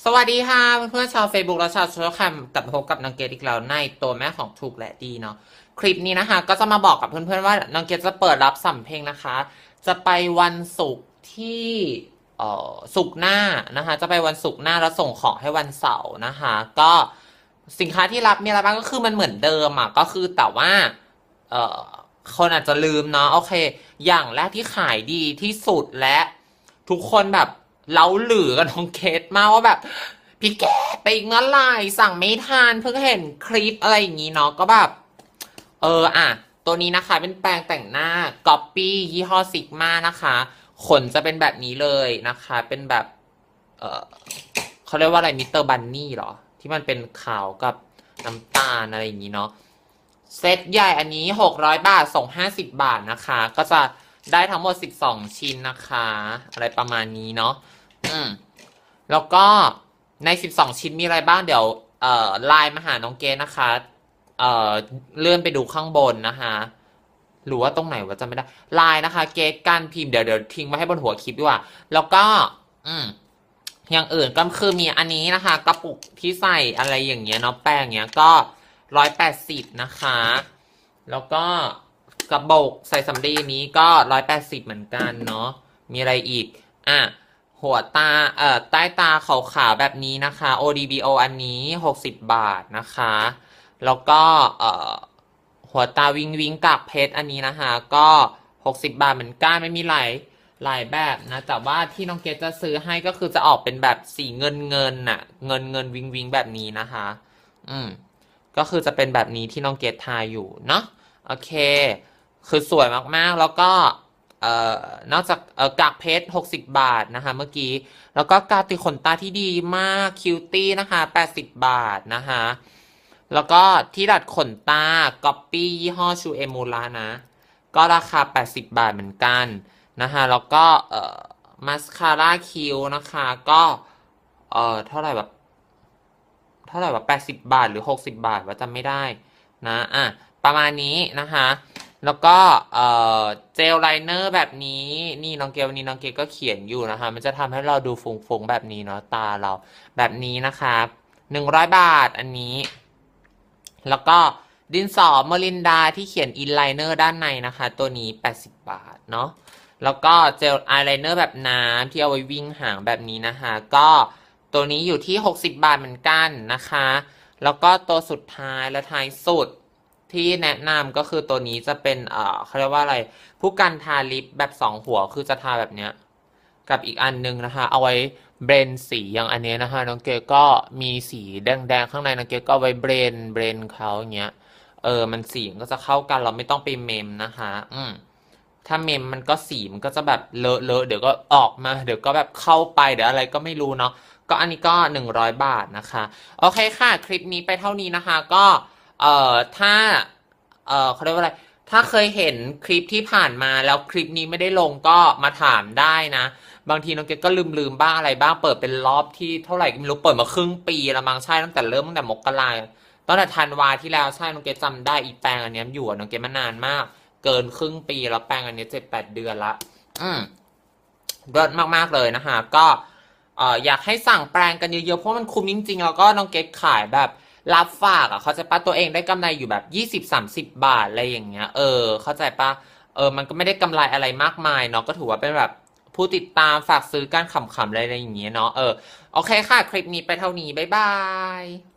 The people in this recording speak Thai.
สวัสดีค่ะเพื่อนๆชาว Facebook และชาวโซเชียลแคมกลับมาพบกับนางเกดอีกแล้วในตัวแม่ของถูกและดีเนาะคลิปนี้นะคะ ก็จะมาบอกกับเพื่อนๆว่านางเกดจะเปิดรับสัมเพลงนะคะ จะไปวันศุกร์ที่เอ่อศุกร์หน้านะคะ จะไปวันศุกร์หน้าแล้วส่งของให้วันเสาร์นะคะ ก็สินค้าที่รับมีอะไรบ้างก็คือมันเหมือนเดิมอะก็คือแต่ว่าเอ่อคนอาจจะลืมเนาะโอเค อย่างแรกที่ขายดีที่สุดและทุกคนแบบ เล้าหลือกันน้องเคสมากว่าแบบ พี่แกไปอีกเมื่อไหร่สั่งไม่ทันเพิ่งเห็นคลิปอะไรอย่างงี้เนาะก็แบบ เอออะ ตัวนี้นะคะเป็นแปรงแต่งหน้าก๊อปปี้ยี่ห้อซิกมานะคะขนจะเป็นแบบนี้เลยนะคะ เป็นแบบ เออเขาเรียกว่าอะไรมิสเตอร์บันนี่หรอ ที่มันเป็นขาวกับน้ำตาลอะไรอย่างงี้เนาะเซตใหญ่อันนี้ 600 บาทส่ง50 บาทนะคะ ก็จะ ได้ทั้งหมด 12 ชิ้นนะคะ อะไรประมาณนี้เนาะอืมแล้วก็ใน 12 ชิ้นมีอะไรบ้างเดี๋ยวเอ่อไลน์มาหาน้องเกณนะคะ เอ่อเลื่อนไปดูข้างบนนะคะหรือว่าตรงไหนว่าจะไม่ได้ไลน์นะคะ เกตการพิมพ์เดี๋ยวเดี๋ยวทิ้งไว้ให้บนหัวคลิปดีกว่า แล้วก็ อืมอย่างอื่นก็คือมีอันนี้นะคะ กระปุกที่ใส่อะไรอย่างเงี้ยเนาะแป้งเงี้ยก็ร้อยแปดสิบนะคะ แล้วก็ กระบอกใส่สำลีนี้ก็ร้อยแปดสิบเหมือนกันเนาะมีอะไรอีก อะ หัวตา เอ่อ ใต้ตาขาวๆแบบนี้นะคะ ODBO อันนี้หกสิบบาทนะคะ แล้วก็ เอ่อ หัวตาวิงวิงกากเพชรอันนี้นะคะ ก็หกสิบบาทเหมือนกันไม่มีหลายหลายแบบนะ แต่ว่าที่น้องเกดจะซื้อให้ก็คือจะออกเป็นแบบสีเงินเงินน่ะ เงินเงินวิงวิงแบบนี้นะคะ อืม ก็คือจะเป็นแบบนี้ที่น้องเกดทายอยู่เนาะ โอเค คือสวยมากๆ แล้วก็เอ่อนอกจากเอ่อกากเพชร 60 บาทนะคะ เมื่อกี้ แล้วก็กาติขนตาที่ดีมากคิวตี้นะคะ 80 บาทนะคะ แล้วก็ที่ดัดขนตาก๊อปปี้ยี่ห้อชูเอมูระนะ ก็ราคา 80 บาทเหมือนกันนะคะแล้วก็เอ่อมาสคาร่าคิวนะคะ ก็เอ่อเท่าไหร่แบบเท่าไหร่ว่า80 บาทหรือ 60 บาทว่าจำไม่ได้นะอะประมาณนี้นะคะ แล้วก็เอ่อเจลไลเนอร์แบบนี้นี่น้องเกลนนี้น้องเกลก็เขียนอยู่นะคะ มันจะทำให้เราดูฟุ้งๆแบบนี้เนาะตาเราแบบนี้นะคะ100บาทอันนี้ แล้วก็ดินสอเมลินดาที่เขียนอินไลเนอร์ด้านในนะคะ ตัวนี้ 80 บาทเนาะแล้วก็เจลอายไลเนอร์แบบน้ำที่เอาไว้วิ่งหางแบบนี้นะคะ ก็ตัวนี้อยู่ที่ 60 บาทเหมือนกันนะคะ แล้วก็ตัวสุดท้ายและท้ายสุด ที่แนะนำก็คือตัวนี้จะเป็นเอ่อเขาเรียกว่าอะไร ผู้กันทาลิปแบบสองหัวคือจะทาแบบเนี้ย กับอีกอันนึงนะคะ เอาไว้เบรนสีอย่างอันนี้นะคะน้องเกลก็มีสีแดงๆข้างในน้องเกลก็เอาไว้เบรนเบรนเขาอย่างเงี้ย เออ มันสีมันก็จะเข้ากันเราไม่ต้องไปเมมนะคะ อืมถ้าเมมมันก็สีมันก็จะแบบเลอะเลอะเดี๋ยวก็ออกมา เดี๋ยวก็แบบเข้าไปเดี๋ยวอะไรก็ไม่รู้เนาะก็อันนี้ก็ 100 บาทนะคะ โอเคค่ะ คลิปนี้ไปเท่านี้นะคะก็ เอ่อถ้า เอ่อเขาเรียกว่าอะไร ถ้าเคยเห็นคลิปที่ผ่านมาแล้วคลิปนี้ไม่ได้ลงก็มาถามได้นะ บางทีน้องเกดก็ลืมลืมบ้างอะไรบ้างเปิดเป็นรอบที่เท่าไหร่ก็ไม่รู้เปิดมาครึ่งปีแล้วมั้งใช่ตั้งแต่เริ่มตั้งแต่มกราตั้งแต่ธันวาที่แล้วใช่น้องเกดจำได้อีแปลงอันนี้อยู่น้องเกดมานานมาก เกินครึ่งปีแล้วแปลงอันนี้เจ็ดแปดเดือนละ อืมเลิศมากๆเลยนะคะก็เอ่ออยากให้สั่งแปลงกันเยอะๆเพราะมันคุ้มจริงๆแล้วก็น้องเกดขายแบบ รับฝากอะ เข้าใจปะตัวเองได้กำไรอยู่แบบยี่สิบสามสิบบาทอะไรอย่างเงี้ย เออ เข้าใจปะเออ มันก็ไม่ได้กำไรอะไรมากมายเนาะก็ถือว่าเป็นแบบผู้ติดตามฝากซื้อการขำๆอะไรอย่างเงี้ยเนาะเออโอเคค่ะ คลิปนี้ไปเท่านี้ บ๊ายบาย